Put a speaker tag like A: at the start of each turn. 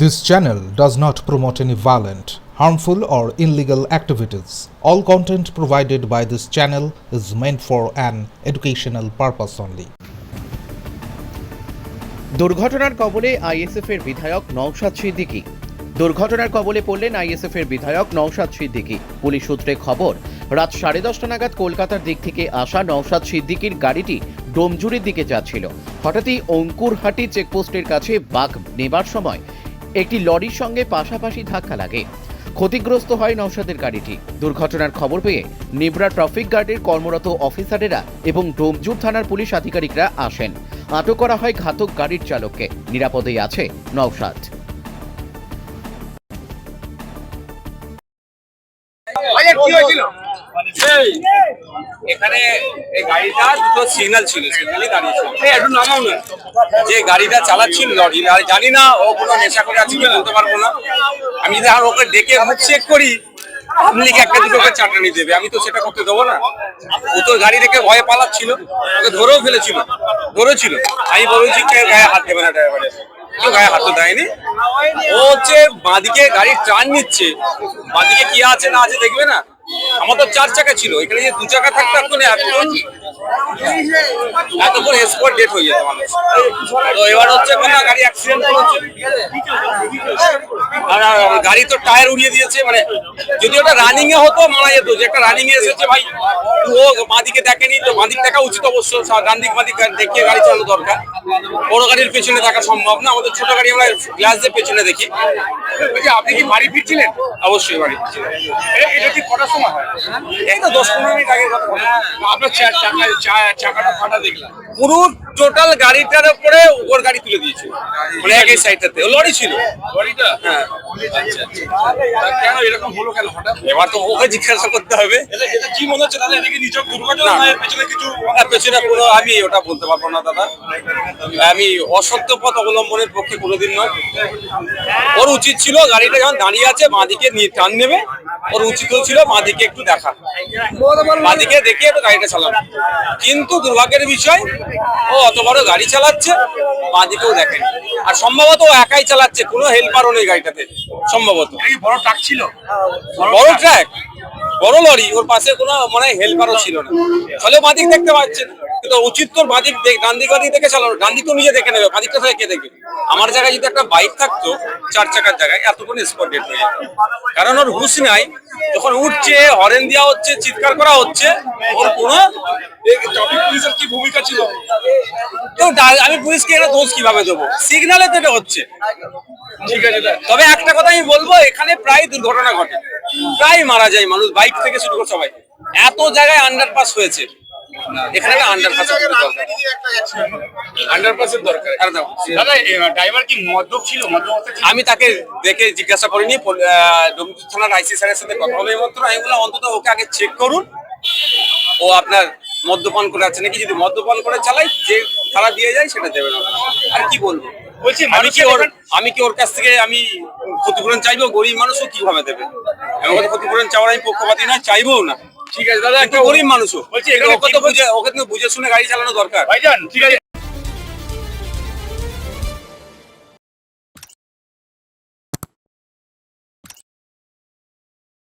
A: This channel does not promote any violent, harmful, or illegal activities. All content provided by this channel is meant for an educational purpose only.
B: দুর্ঘটনার কবলে ISF এর বিধায়ক নওশাদ সিদ্দিকী দুর্ঘটনার কবলে পড়লেন ISF এর বিধায়ক নওশাদ সিদ্দিকী পুলিশ সূত্রে খবর রাত সাড়ে দশটা নাগাদ কলকাতার দিক থেকে আসা নওশাদ সিদ্দিকীর গাড়িটি ডোমজুরির দিকে যাচ্ছিল হঠাৎই অঙ্কুরহাটি চেকপোস্টের কাছে বাঘ নেবার সময় একটি লরির সঙ্গে পাশাপাশি ধাক্কা লাগে। ক্ষতিগ্রস্ত হয় নওশাদের গাড়িটি। দুর্ঘটনার খবর পেয়ে নিবরা ট্রাফিক গার্ডের কর্মরত অফিসারেরা এবং ডোমজুর থানার পুলিশ আধিকারিকরা আসেন। আটক করা হয় ঘাতক গাড়ির চালককে। নিরাপদেই আছে নওশাদ।
C: কি হয়েছিল? এখানে এই গাড়িটা দুটো সিগন্যাল ছিল সিগন্যালই দাঁড়িয়েছিল এই একটু নামাও না। যে গাড়িটা চালাচ্ছিল লরি আর জানি না ও কোনো নেশা করে আছে বলতে পারব না। আমি যদি আর ওকে ডেকে চেক করি আপনি একটা দুটো করে চাটানি দেবে? আমি তো সেটা করতে দেবো না। ও তো গাড়ি রেখে ভয়ে পালাচ্ছিল। ওকে ধরেও ফেলেছিল ধরেছিল। আমি বলেছি কে গায়ে হাত দেবে না ড্রাইভারের কেউ গায়ে হাত তো দেয়নি। ও হচ্ছে বাঁদিকে গাড়ির টার্ন নিচ্ছে। বাঁদিকে কি আছে না আছে দেখবে না? আমার তো চার চাকা ছিল এখানে যে দু চাকা থাকতো এখন এতক্ষণ এতক্ষণ স্পট ডেট হয়ে যেত তো এবার হচ্ছে কোনো গাড়ি অ্যাক্সিডেন্ট করেছে। আর গাড়ি তো টায়ার উড়িয়ে দিয়েছে মানে যদি ওটা রানিং এ হতো মারা যেত। যে একটা রানিং এ এসেছে, ভাই ও বাঁদিকে দেখেনি, তো বাঁদিক দেখা উচিত অবশ্য। ডান দিক বাঁদিক দেখিয়ে গাড়ি চালানো দরকার। বড় গাড়ির পেছনে থাকা সম্ভব না। আমাদের ছোট গাড়ি আমরা গ্লাস দিয়ে পেছনে দেখি। আপনি কি বাড়ি ফিরছিলেন? অবশ্যই বাড়ি ফিরছিলেন এটা কি কটার সময় এই তো দশ পনেরো মিনিট আগে আপনার চাকাটা ফাটা দেখলাম। পুরো টোটাল গাড়িটার উপরে ওর গাড়ি তুলে দিয়েছে। মানে একই সাইডটাতে লরি ছিল। লরিটা? হ্যাঁ। কেন এরকম হলো কেন হঠাৎ? এবার তো ওকে জিজ্ঞাসা করতে হবে। কি মনে হচ্ছে? দাদা এদিকে নিচক দুর্ঘটনা পেছনে কিছু পেছনে কোনো আমি ওটা বলতে পারব না দাদা। আমি অসত্য পথ অবলম্বনের পক্ষে কোনোদিন নয়। ওর উচিত ছিল গাড়িটা যখন দাঁড়িয়ে আছে বাঁদিকে নিয়ে টান নেবে। ওর উচিত ছিল বাঁদিকে একটু দেখা। বাঁদিকে দেখে একটু গাড়িটা চালানো। কিন্তু দুর্ভাগ্যের বিষয় ও অত বড় গাড়ি চালাচ্ছে বাঁদিকেও দেখেনি। আর সম্ভবত ও একাই চালাচ্ছে কোনো হেল্পারও নেই গাড়িটাতে সম্ভবত।
D: বড় ট্রাক ছিল।
C: বড় ট্র্যাক বড় লরি ওর পাশে কোনো মানে হেল্পারও ছিল না। ফলে বাঁদিক দেখতে পাচ্ছেন কিন্তু উচিত তোর বাঁদিক ডান দিক দেখে চালানো। দিক তো নিজে দেখে নেবে বাঁদিকটা থেকে কে দেখবে আমার জায়গায় যদি একটা বাইক থাকতো চার চাকার জায়গায় এতক্ষণ স্পট ডেট হয়ে যেত। কারণ ওর হুশ নাই। যখন উঠছে হরেন দেওয়া হচ্ছে চিৎকার করা হচ্ছে ওর কোনো
D: ট্রাফিক পুলিশের কি ভূমিকা ছিল?
C: তো আমি পুলিশকে এটা দোষ কীভাবে দেবো? সিগনালে তো এটা হচ্ছে।
D: ঠিক আছে
C: তবে একটা কথা আমি বলব এখানে প্রায় দুর্ঘটনা ঘটে। প্রায় মারা যায় মানুষ বাইক থেকে শুরু করে সবাই। এত জায়গায় আন্ডারপাস হয়েছে। এখানে একটা আন্ডারপাস
D: আন্ডারপাসের দরকার। দাদা ড্রাইভার কি মদ্যপ ছিল? মদ্যপ অবস্থায় ছিল?
C: আমি তাকে দেখে জিজ্ঞাসা করিনি ডোমজুর থানার আইসি স্যারের সাথে কথা এই মাত্র আমি বললাম অন্তত ওকে আগে চেক করুন। ও আপনার মদ্যপান করে আছে নাকি? যদি মদ্যপান করে চালাই যে খারাপ দিয়ে যায় সেটা দেবে না। আর কি বলব?
D: বলছি
C: আমি কি ওর আমি কি ওর কাছ থেকে আমি ক্ষতিপূরণ চাইব? গরিব মানুষও কীভাবে দেবে? আমি ওকে ক্ষতিপূরণ চাওয়ার আমি পক্ষপাতি না চাইব না।
D: ঠিক আছে দাদা
C: একটা গরিব মানুষও।
D: বলছি এখানে
C: ওকে তো বুঝে ওকে বুঝে শুনে গাড়ি চালানো দরকার।
D: ভাইজান ঠিক আছে